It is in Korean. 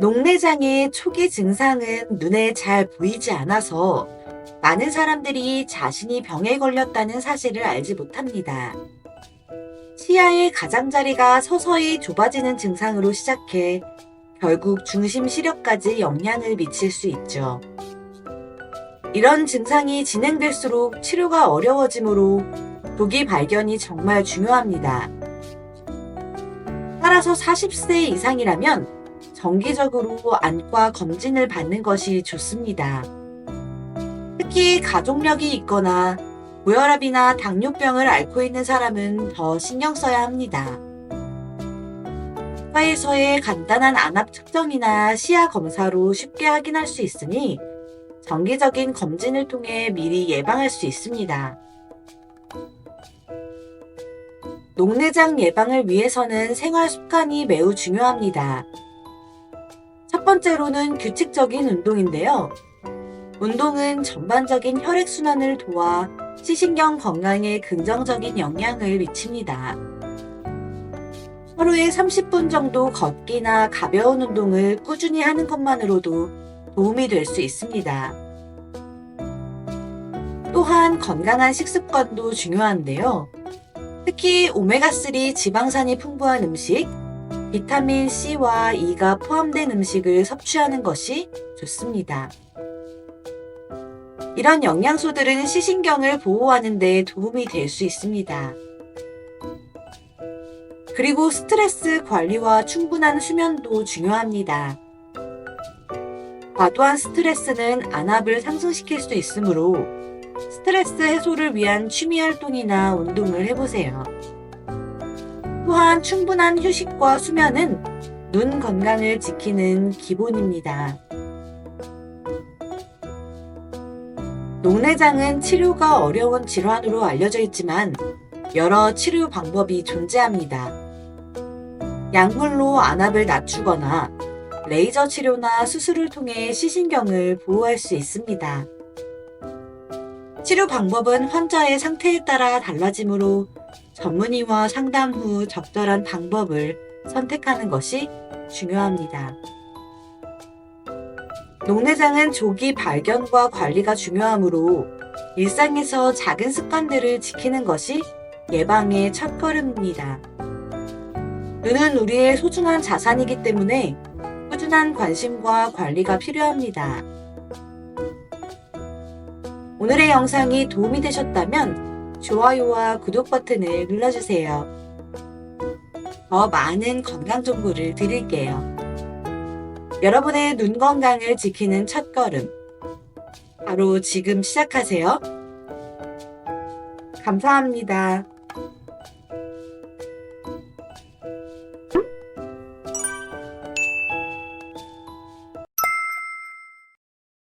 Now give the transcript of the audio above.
녹내장의 초기 증상은 눈에 잘 보이지 않아서 많은 사람들이 자신이 병에 걸렸다는 사실을 알지 못합니다. 시야의 가장자리가 서서히 좁아지는 증상으로 시작해 결국 중심 시력까지 영향을 미칠 수 있죠. 이런 증상이 진행될수록 치료가 어려워지므로 조기 발견이 정말 중요합니다. 따라서 40세 이상이라면 정기적으로 안과 검진을 받는 것이 좋습니다. 특히 가족력이 있거나 고혈압이나 당뇨병을 앓고 있는 사람은 더 신경 써야 합니다. 과에서의 간단한 안압 측정이나 시야 검사로 쉽게 확인할 수 있으니 정기적인 검진을 통해 미리 예방할 수 있습니다. 녹내장 예방을 위해서는 생활 습관이 매우 중요합니다. 첫 번째로는 규칙적인 운동인데요. 운동은 전반적인 혈액순환을 도와 시신경 건강에 긍정적인 영향을 미칩니다. 하루에 30분 정도 걷기나 가벼운 운동을 꾸준히 하는 것만으로도 도움이 될 수 있습니다. 또한 건강한 식습관도 중요한데요. 특히 오메가3 지방산이 풍부한 음식, 비타민 C와 E가 포함된 음식을 섭취하는 것이 좋습니다. 이런 영양소들은 시신경을 보호하는 데 도움이 될 수 있습니다. 그리고 스트레스 관리와 충분한 수면도 중요합니다. 과도한 스트레스는 안압을 상승시킬 수 있으므로 스트레스 해소를 위한 취미 활동이나 운동을 해보세요. 또한 충분한 휴식과 수면은 눈 건강을 지키는 기본입니다. 녹내장은 치료가 어려운 질환으로 알려져 있지만 여러 치료 방법이 존재합니다. 약물로 안압을 낮추거나 레이저 치료나 수술을 통해 시신경을 보호할 수 있습니다. 치료 방법은 환자의 상태에 따라 달라지므로 전문의와 상담 후 적절한 방법을 선택하는 것이 중요합니다. 녹내장은 조기 발견과 관리가 중요하므로 일상에서 작은 습관들을 지키는 것이 예방의 첫걸음입니다. 눈은 우리의 소중한 자산이기 때문에 꾸준한 관심과 관리가 필요합니다. 오늘의 영상이 도움이 되셨다면 좋아요와 구독 버튼을 눌러주세요. 더 많은 건강 정보를 드릴게요. 여러분의 눈 건강을 지키는 첫 걸음. 바로 지금 시작하세요. 감사합니다.